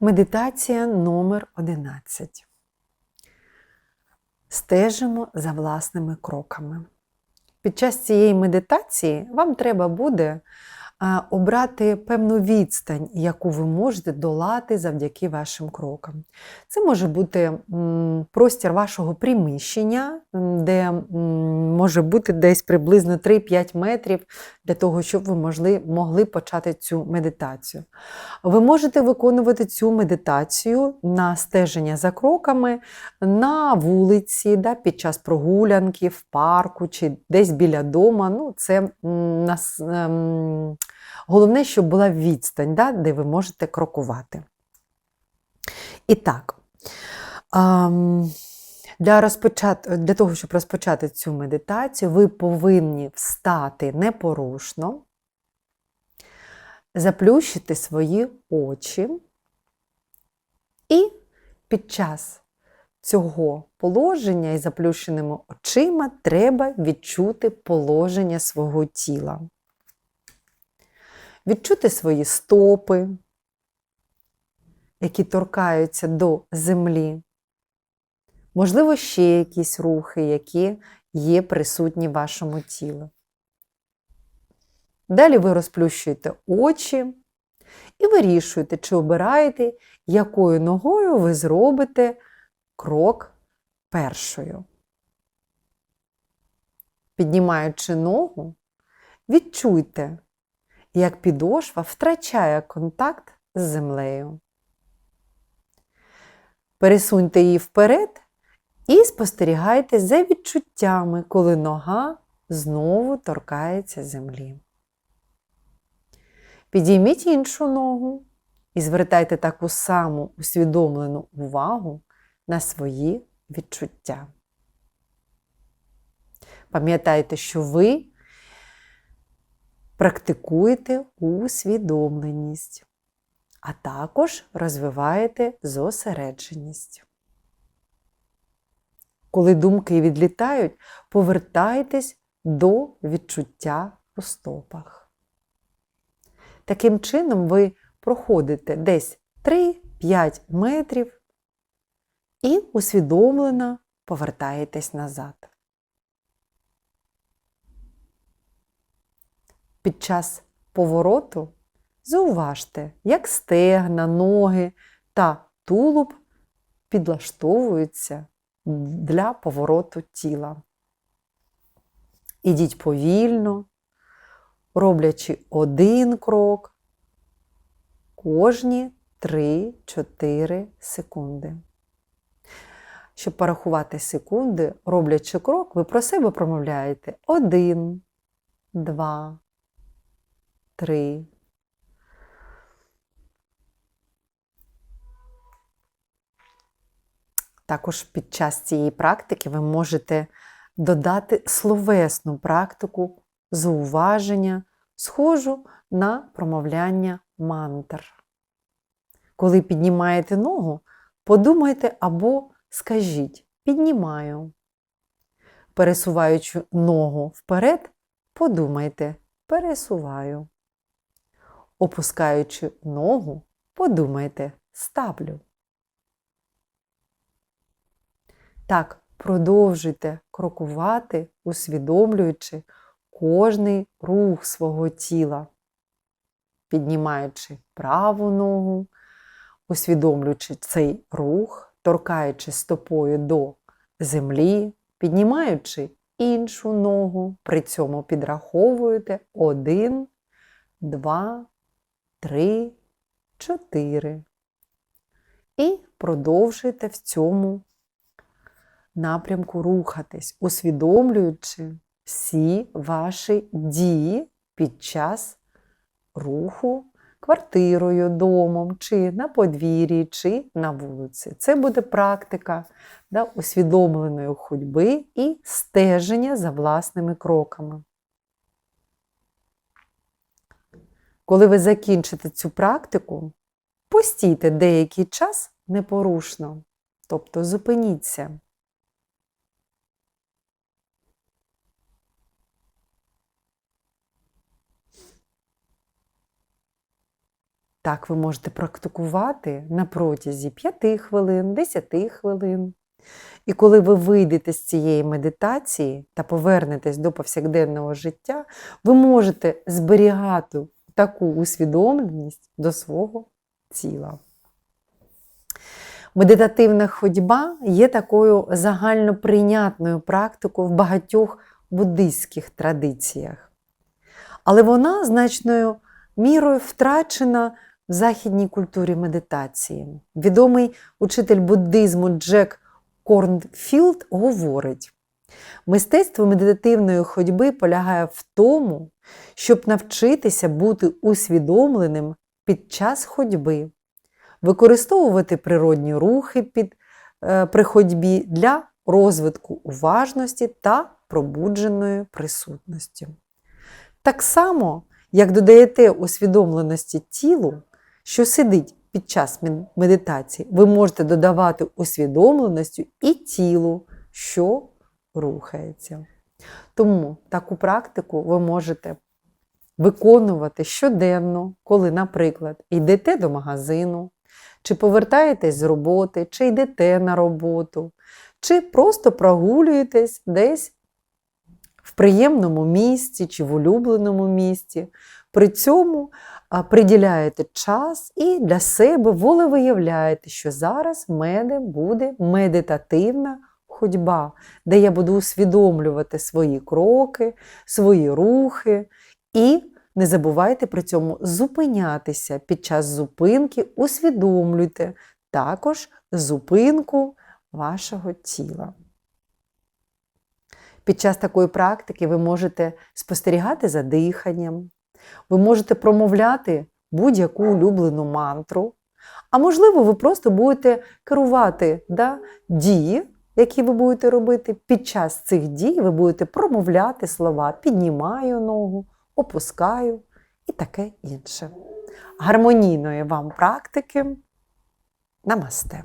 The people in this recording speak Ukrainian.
Медитація номер 11. Стежимо за власними кроками. Під час цієї медитації вам треба буде обрати певну відстань, яку ви можете долати завдяки вашим крокам. Це може бути простір вашого приміщення, де може бути десь приблизно 3-5 метрів для того, щоб ви могли, могли почати цю медитацію. Ви можете виконувати цю медитацію на стеження за кроками на вулиці, да, під час прогулянки, в парку чи десь біля дома. Ну, це нас, ем, головне, щоб була відстань, да, де ви можете крокувати. І так. для, розпочат... для того, щоб розпочати цю медитацію, ви повинні встати непорушно, заплющити свої очі, і під час цього положення і заплющеними очима треба відчути положення свого тіла. Відчути свої стопи, які торкаються до землі. Можливо, ще якісь рухи, які є присутні в вашому тілі. Далі ви розплющуєте очі і вирішуєте, чи обираєте, якою ногою ви зробите крок першою. Піднімаючи ногу, відчуйте, як підошва втрачає контакт з землею. Пересуньте її вперед і спостерігайте за відчуттями, коли нога знову торкається землі. Підійміть іншу ногу і звертайте таку саму усвідомлену увагу на свої відчуття. Пам'ятайте, що ви практикуєте усвідомленість, а також розвиваєте зосередженість. Коли думки відлітають, повертайтесь до відчуття у стопах. Таким чином, ви проходите десь 3-5 метрів і усвідомлено повертаєтесь назад. Під час повороту зауважте, як стегна, ноги та тулуб підлаштовуються для повороту тіла. Ідіть повільно, роблячи один крок кожні 3-4 секунди. Щоб порахувати секунди, роблячи крок, ви про себе промовляєте 1, 2, 3. Також під час цієї практики ви можете додати словесну практику зауваження, схожу на промовляння мантр. Коли піднімаєте ногу, подумайте або скажіть піднімаю. Пересуваючи ногу вперед, подумайте пересуваю. Опускаючи ногу, подумайте ставлю. Так, продовжуйте крокувати, усвідомлюючи кожний рух свого тіла, піднімаючи праву ногу, усвідомлюючи цей рух, торкаючи стопою до землі, піднімаючи іншу ногу, при цьому підраховуєте один, два, три, чотири. І продовжуєте в цьому напрямку рухатись, усвідомлюючи всі ваші дії під час руху квартирою, домом, чи на подвір'ї, чи на вулиці. Це буде практика да, усвідомленої ходьби і стеження за власними кроками. Коли ви закінчите цю практику, постійте деякий час непорушно, тобто зупиніться. Так ви можете практикувати на протязі 5 хвилин, 10 хвилин. І коли ви вийдете з цієї медитації та повернетесь до повсякденного життя, ви можете зберігати таку усвідомленість до свого тіла. Медитативна ходьба є такою загальноприйнятною практикою в багатьох буддийських традиціях. Але вона значною мірою втрачена в західній культурі медитації. Відомий учитель буддизму Джек Корнфілд говорить: мистецтво медитативної ходьби полягає в тому, щоб навчитися бути усвідомленим під час ходьби, використовувати природні рухи під, е, при ходьбі для розвитку уважності та пробудженої присутності. Так само, як додаєте усвідомленості тілу, що сидить під час медитації, ви можете додавати усвідомленості і тілу, що рухається. Тому таку практику ви можете виконувати щоденно, коли, наприклад, йдете до магазину, чи повертаєтесь з роботи, чи йдете на роботу, чи просто прогулюєтесь десь в приємному місці чи в улюбленому місці. При цьому приділяєте час і для себе волевиявляєте, що зараз в мене буде медитативна ходьба, де я буду усвідомлювати свої кроки, свої рухи. І не забувайте при цьому зупинятися під час зупинки, усвідомлюйте також зупинку вашого тіла. Під час такої практики ви можете спостерігати за диханням, ви можете промовляти будь-яку улюблену мантру, а можливо, ви просто будете керувати да, дії, які ви будете робити. Під час цих дій ви будете промовляти слова піднімаю ногу, опускаю і таке інше. Гармонійної вам практики. Намасте!